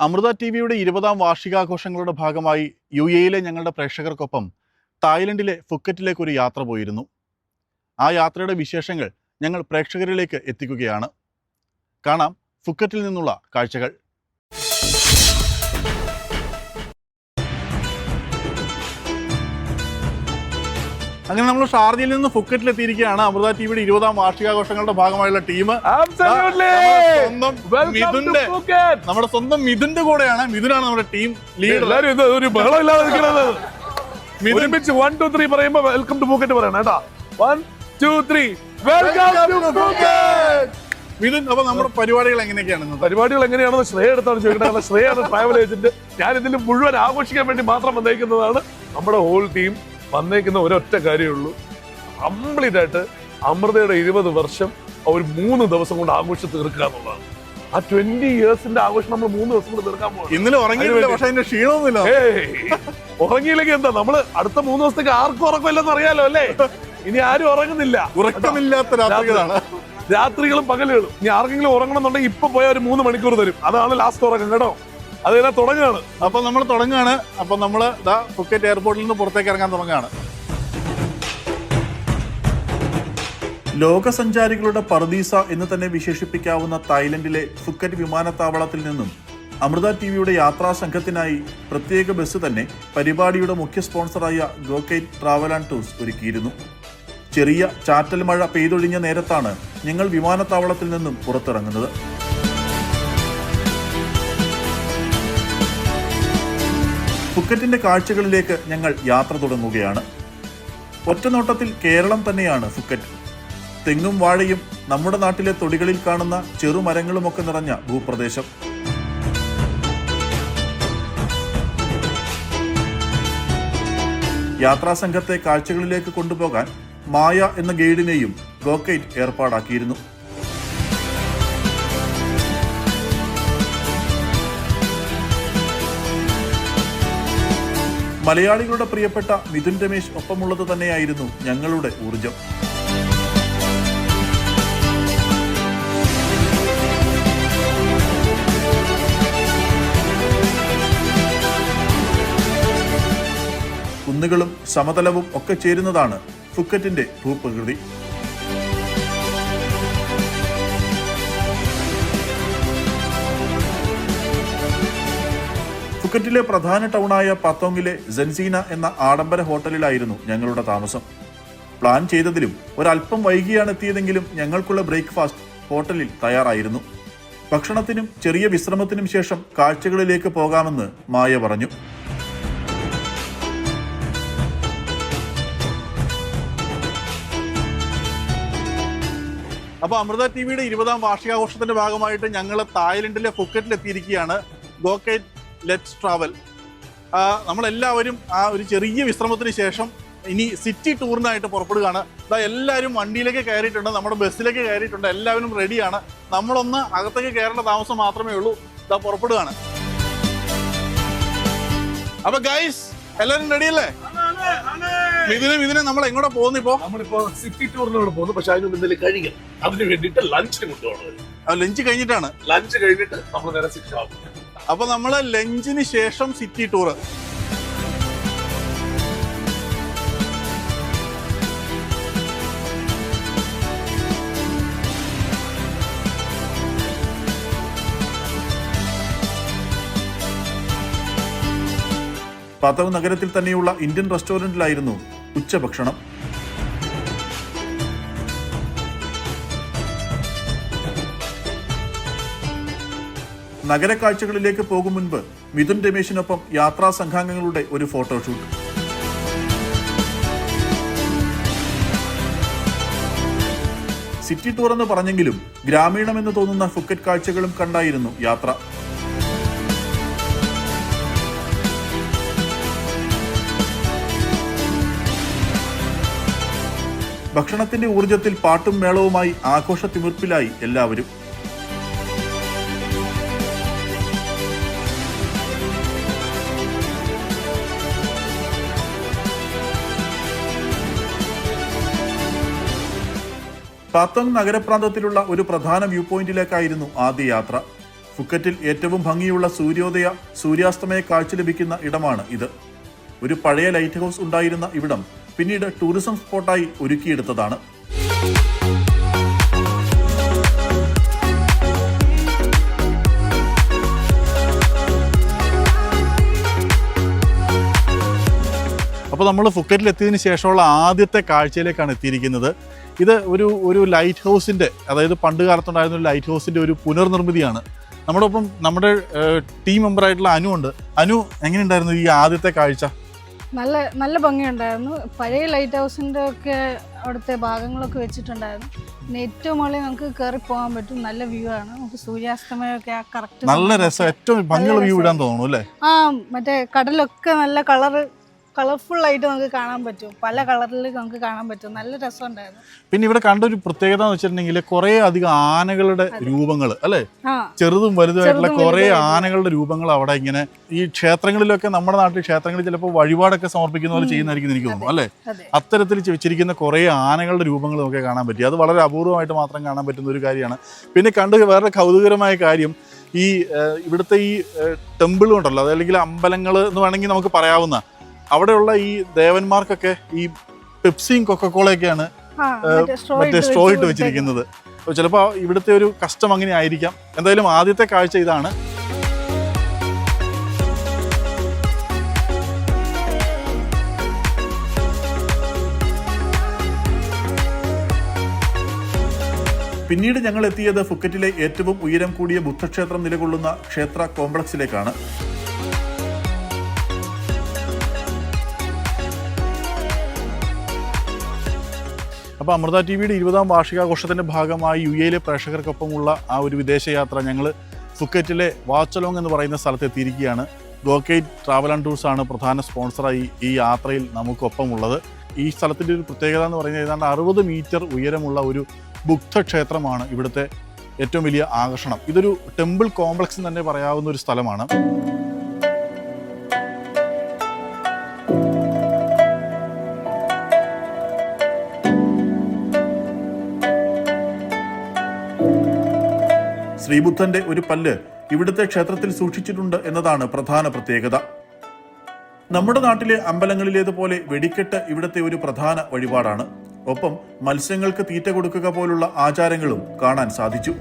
Amrita T വിയുടെ ഇരുപതാം വാർഷികാഘോഷങ്ങളുടെ ഭാഗമായി യു എയിലെ ഞങ്ങളുടെ പ്രേക്ഷകർക്കൊപ്പം തായ്ലൻഡിലെ ഫുക്കറ്റിലേക്ക് ഒരു യാത്ര പോയിരുന്നു. ആ യാത്രയുടെ വിശേഷങ്ങൾ ഞങ്ങൾ പ്രേക്ഷകരിലേക്ക് എത്തിക്കുകയാണ്. കാണാം ഫുക്കറ്റിൽ നിന്നുള്ള കാഴ്ചകൾ. അങ്ങനെ നമ്മൾ ഷാർജയിൽ നിന്ന് ഫുക്കറ്റിൽ എത്തിയിരിക്കുകയാണ് അമൃത ടി വിയുടെ ഇരുപതാം വാർഷികാഘോഷങ്ങളുടെ ഭാഗമായുള്ള ടീം. സ്വന്തം മിഥുന്റെ നമ്മുടെ സ്വന്തം മിഥുന്റെ കൂടെയാണ് മിഥുനാണ് നമ്മുടെ ടീം ലീഡർ എല്ലാവരും ഇത് ഒരു ബഹളം ഇല്ലാതെ നിൽക്കണത്. ഒരുമിച്ച് വൺ ടു ത്രീ പറയുമ്പോ വെൽക്കം ടു പൂക്കറ്റ് പറയണം കേട്ടാ. One two three welcome to Phuket Mithun അപ്പൊ നമ്മുടെ പരിപാടികൾ എങ്ങനെയൊക്കെയാണ് പരിപാടികൾ എങ്ങനെയാണെന്ന് ശ്രേയ എടുത്താണ് ചോദിക്കുന്നത് ശ്രേയാണ് ട്രാവൽ ഏജന്റ് ഞാൻ ഇതിൽ മുഴുവൻ ആഘോഷിക്കാൻ വേണ്ടി മാത്രം വന്നേക്കുന്നതാണ്. നമ്മുടെ ഹോൾ ടീം വന്നേക്കുന്ന ഒരൊറ്റ കാര്യമുള്ളൂ കംപ്ലീറ്റ് ആയിട്ട് അമൃതയുടെ ഇരുപത് വർഷം ഒരു മൂന്ന് ദിവസം കൊണ്ട് ആഘോഷം തീർക്കുക എന്നുള്ളതാണ്. ആ ട്വന്റി ഇയേഴ്സിന്റെ ആഘോഷം നമ്മൾ മൂന്ന് ദിവസം കൊണ്ട് തീർക്കാൻ പോകും ഇന്നലെ ഉറങ്ങിയില്ല പക്ഷെ അതിന്റെ ക്ഷീണമൊന്നുമില്ല. ഉറങ്ങിയില്ലെങ്കിൽ എന്താ? നമ്മൾ അടുത്ത മൂന്ന് ദിവസത്തേക്ക് ആർക്കും ഉറക്കമില്ലെന്ന് അറിയാലോ അല്ലേ? ഇനി ആരും ഉറങ്ങുന്നില്ല. ഉറക്കമില്ലാത്ത രാത്രികളാണ്. രാത്രികളും പകലുകളും. ഇനി ആർക്കെങ്കിലും ഉറങ്ങണമെന്നുണ്ടെങ്കിൽ ഇപ്പൊ പോയ ഒരു മൂന്ന് മണിക്കൂർ തരും. അതാണ് ലാസ്റ്റ് ഉറക്കം കേട്ടോ? അത് തുടങ്ങുകയാണ് അപ്പൊ നമ്മൾ തുടങ്ങുകയാണ് അപ്പൊ നമ്മൾ ഇതാ ഫുക്കറ്റ് എയർപോർട്ടിൽ നിന്ന് പുറത്തേക്ക് ഇറങ്ങാൻ തുടങ്ങുകയാണ് ലോകസഞ്ചാരികളുടെ പർദീസ എന്ന് തന്നെ വിശേഷിപ്പിക്കാവുന്ന തായ്ലൻഡിലെ ഫുക്കറ്റ് വിമാനത്താവളത്തിൽ നിന്നും അമൃത ടി വിയുടെ യാത്രാ സംഘത്തിനായി പ്രത്യേക ബസ് തന്നെ പരിപാടിയുടെ മുഖ്യ സ്പോൺസറായ ഗോക്കൈറ്റ് ട്രാവൽ ആൻഡ് ടൂർസ് ഒരുക്കിയിരുന്നു. ചെറിയ ചാറ്റൽ മഴ പെയ്തൊഴിഞ്ഞ നേരത്താണ് ഞങ്ങൾ വിമാനത്താവളത്തിൽ നിന്നും പുറത്തിറങ്ങുന്നത്. ഫുക്കറ്റിന്റെ കാഴ്ചകളിലേക്ക് ഞങ്ങൾ യാത്ര തുടങ്ങുകയാണ്. ഒറ്റനോട്ടത്തിൽ കേരളം തന്നെയാണ് ഫുക്കറ്റ്. തെങ്ങും വാഴയും നമ്മുടെ നാട്ടിലെ തൊടികളിൽ കാണുന്ന ചെറുമരങ്ങളുമൊക്കെ നിറഞ്ഞ ഭൂപ്രദേശം. യാത്രാസംഘത്തെ കാഴ്ചകളിലേക്ക് കൊണ്ടുപോകാൻ മായ എന്ന ഗൈഡിനെയും ഗോക്കൈറ്റ് ഏർപ്പാടാക്കിയിരുന്നു. മലയാളികളുടെ പ്രിയപ്പെട്ട മിഥുൻ രമേശ് ഒപ്പമുള്ളത് തന്നെയായിരുന്നു ഞങ്ങളുടെ ഊർജം കുന്നുകളും സമതലവും ഒക്കെ ചേരുന്നതാണ് ഫുക്കറ്റിന്റെ ഭൂപ്രകൃതി. ഫുക്കറ്റിലെ പ്രധാന ടൗണായ പത്തോങ്ങിലെ ജൻസീന എന്ന ആഡംബര ഹോട്ടലിലായിരുന്നു ഞങ്ങളുടെ താമസം. പ്ലാൻ ചെയ്തതിലും ഒരല്പം വൈകിയാണ് എത്തിയതെങ്കിലും ഞങ്ങൾക്കുള്ള ബ്രേക്ക്ഫാസ്റ്റ് ഹോട്ടലിൽ തയ്യാറായിരുന്നു. ഭക്ഷണത്തിനും ചെറിയ വിശ്രമത്തിനും ശേഷം കാഴ്ചകളിലേക്ക് പോകാമെന്ന് മായ പറഞ്ഞു. അപ്പൊ അമൃത ടി വിയുടെ ഇരുപതാം വാർഷികാഘോഷത്തിന്റെ ഭാഗമായിട്ട് ഞങ്ങൾ തായ്ലൻഡിലെ ഫുക്കറ്റിൽ എത്തിയിരിക്കുകയാണ് ഗോക്കേറ്റ് ലെറ്റ്സ് ട്രാവൽ നമ്മളെല്ലാവരും ആ ഒരു ചെറിയ വിശ്രമത്തിന് ശേഷം ഇനി സിറ്റി ടൂറിനായിട്ട് പുറപ്പെടുകയാണ്. ഇതാ എല്ലാവരും വണ്ടിയിലേക്ക് കയറിയിട്ടുണ്ട് നമ്മുടെ ബസ്സിലേക്ക് കയറിയിട്ടുണ്ട് എല്ലാവരും റെഡിയാണ് നമ്മളൊന്ന് അകത്തേക്ക് കയറേണ്ട താമസം മാത്രമേ ഉള്ളൂ. ഇതാ പുറപ്പെടുകയാണ്. അപ്പൊ ഗൈസ് എല്ലാവരും റെഡിയല്ലേ ഇതിനെ ഇതിനെ നമ്മൾ എങ്ങോട്ടാ പോകുന്നു ഇപ്പോ? നമ്മളിപ്പോ സിറ്റി ടൂറിനോട് പോകുന്നു. പക്ഷെ അതിന് മുന്നിൽ കഴിക്കണം അതിന് വേണ്ടിയിട്ട് ലഞ്ചിന് കൊണ്ടുപോകണം ലഞ്ച് കഴിഞ്ഞിട്ടാണ്. ലഞ്ച് കഴിഞ്ഞിട്ട് നമ്മൾ നേരെ സിറ്റി അപ്പൊ നമ്മൾ ലഞ്ചിന് ശേഷം സിറ്റി ടൂർ പതവ് നഗരത്തിൽ തന്നെയുള്ള ഇന്ത്യൻ റെസ്റ്റോറന്റിലായിരുന്നു ഉച്ചഭക്ഷണം. നഗരക്കാഴ്ചകളിലേക്ക് പോകും മുൻപ് മിഥുൻ രമേശിനൊപ്പം യാത്രാ സംഘാംഗങ്ങളുടെ ഒരു ഫോട്ടോഷൂട്ട് സിറ്റി ടൂർ എന്ന് പറഞ്ഞെങ്കിലും ഗ്രാമീണമെന്ന് തോന്നുന്ന ഫുക്കറ്റ് കാഴ്ചകളും കണ്ടായിരുന്നു യാത്ര. ഭക്ഷണത്തിന്റെ ഊർജത്തിൽ പാട്ടും മേളവുമായി ആഘോഷ തിമിർപ്പിലായി എല്ലാവരും. പാത്തോങ് നഗരപ്രാന്തത്തിലുള്ള ഒരു പ്രധാന വ്യൂ പോയിന്റിലേക്കായിരുന്നു ആദ്യ യാത്ര. ഫുക്കറ്റിൽ ഏറ്റവും ഭംഗിയുള്ള സൂര്യോദയ സൂര്യാസ്തമയ കാഴ്ച ലഭിക്കുന്ന ഇടമാണ് ഇത്. ഒരു പഴയ ലൈറ്റ് ഹൗസ് ഉണ്ടായിരുന്ന ഇവിടം പിന്നീട് ടൂറിസം സ്പോട്ടായി ഒരുക്കിയെടുത്തതാണ്. അപ്പോൾ നമ്മൾ ഫുക്കറ്റിൽ എത്തിയതിന് ശേഷമുള്ള ആദ്യത്തെ കാഴ്ചയിലേക്കാണ് എത്തിയിരിക്കുന്നത്. ഇത് ഒരു ഒരു ലൈറ്റ് ഹൗസിന്റെ അതായത് പണ്ട് കാലത്തുണ്ടായിരുന്ന ഒരു ലൈറ്റ് ഹൗസിന്റെ ഒരു പുനർനിർമ്മിതിയാണ്. നമ്മുടെ ഒപ്പം നമ്മുടെ ടീം മെമ്പറായിട്ടുള്ള അനു ഉണ്ട്. അനു എങ്ങനെയുണ്ടായിരുന്നു ഈ ആദ്യത്തെ കാഴ്ച? നല്ല നല്ല ഭംഗിയുണ്ടായിരുന്നു. പഴയ ലൈറ്റ് ഹൗസിന്റെ ഒക്കെ അവിടുത്തെ ഭാഗങ്ങളൊക്കെ വെച്ചിട്ടുണ്ടായിരുന്നു. പിന്നെ ഏറ്റവും മുകളിൽ നമുക്ക് കയറി പോകാൻ പറ്റും. നല്ല വ്യൂ ആണ്. നമുക്ക് സൂര്യാസ്തമയമൊക്കെ ആ കറക്റ്റ് നല്ല രസം. ഏറ്റവും ഭംഗിയുള്ള വ്യൂ ഇടാൻ തോന്നുന്നു അല്ലേ? ആ മറ്റേ കടലൊക്കെ നല്ല കളറ് കളർഫുൾ ആയിട്ട് നമുക്ക് കാണാൻ പറ്റും. പല കളറിൽ നമുക്ക് കാണാൻ പറ്റും. നല്ല രസമുണ്ടായിരുന്നു. പിന്നെ ഇവിടെ കണ്ട ഒരു പ്രത്യേകത എന്ന് വെച്ചിട്ടുണ്ടെങ്കിൽ കുറേ അധികം ആനകളുടെ രൂപങ്ങൾ അല്ലേ? ചെറുതും വലുതുമായിട്ടുള്ള കുറെ ആനകളുടെ രൂപങ്ങൾ അവിടെ ഇങ്ങനെ ഈ ക്ഷേത്രങ്ങളിലൊക്കെ നമ്മുടെ നാട്ടിൽ ക്ഷേത്രങ്ങളിൽ ചിലപ്പോൾ വഴിപാടൊക്കെ സമർപ്പിക്കുന്ന പോലെ ചെയ്യുന്നതായിരിക്കും എനിക്ക് തോന്നുന്നു അല്ലേ? അത്തരത്തിൽ വെച്ചിരിക്കുന്ന കുറേ ആനകളുടെ രൂപങ്ങൾ നമുക്ക് കാണാൻ പറ്റി. അത് വളരെ അപൂർവമായിട്ട് മാത്രം കാണാൻ പറ്റുന്ന ഒരു കാര്യമാണ്. പിന്നെ കണ്ട് വേറെ കൗതുകരമായ കാര്യം ഈ ഇവിടുത്തെ ഈ ടെമ്പിളും ഉണ്ടല്ലോ അതല്ലെങ്കിൽ അമ്പലങ്ങൾ എന്ന് വേണമെങ്കിൽ നമുക്ക് പറയാവുന്ന അവിടെയുള്ള ഈ ദേവന്മാർക്കൊക്കെ ഈ പെപ്സിയും കൊക്കക്കോളയൊക്കെയാണ് മറ്റേ സ്ട്രോ ഇട്ട് വെച്ചിരിക്കുന്നത്. ചിലപ്പോൾ ഇവിടുത്തെ ഒരു കസ്റ്റം അങ്ങനെ ആയിരിക്കാം. എന്തായാലും ആദ്യത്തെ കാഴ്ച ഇതാണ്. പിന്നീട് ഞങ്ങൾ എത്തിയത് ഫുക്കറ്റിലെ ഏറ്റവും ഉയരം കൂടിയ ബുദ്ധക്ഷേത്രം നിലകൊള്ളുന്ന ക്ഷേത്ര കോംപ്ലക്സിലേക്കാണ്. അപ്പോൾ അമൃത ടി വിയുടെ ഇരുപതാം വാർഷികാഘോഷത്തിന്റെ ഭാഗമായി യു എയിലെ പ്രേക്ഷകർക്കൊപ്പമുള്ള ആ ഒരു വിദേശയാത്ര ഞങ്ങൾ ഫുക്കറ്റിലെ വാച്ചലോങ് എന്ന് പറയുന്ന സ്ഥലത്ത് എത്തിയിരിക്കുകയാണ്. ഗോക്കേറ്റ് ട്രാവൽ ആൻഡ് ടൂർസ് ആണ് പ്രധാന സ്പോൺസറായി ഈ യാത്രയിൽ നമുക്കൊപ്പമുള്ളത്. ഈ സ്ഥലത്തിന്റെ ഒരു പ്രത്യേകത എന്ന് പറയുന്നത് ഏതാണ്ട് അറുപത് മീറ്റർ ഉയരമുള്ള ഒരു ബുദ്ധക്ഷേത്രമാണ് ഇവിടുത്തെ ഏറ്റവും വലിയ ആകർഷണം. ഇതൊരു ടെമ്പിൾ കോംപ്ലക്സ് എന്ന് തന്നെ പറയാവുന്ന ഒരു സ്ഥലമാണ്. ശ്രീബുദ്ധന്റെ ഒരു പല്ല് ഇവിടുത്തെ ക്ഷേത്രത്തിൽ സൂക്ഷിച്ചിട്ടുണ്ട് എന്നതാണ് പ്രധാന പ്രത്യേകത. നമ്മുടെ നാട്ടിലെ അമ്പലങ്ങളിലേതുപോലെ വെടിക്കെട്ട് ഇവിടുത്തെ ഒരു പ്രധാന വഴിപാടാണ്. ഒപ്പം മത്സ്യങ്ങൾക്ക് തീറ്റ കൊടുക്കുക പോലുള്ള ആചാരങ്ങളും കാണാൻ സാധിച്ചു.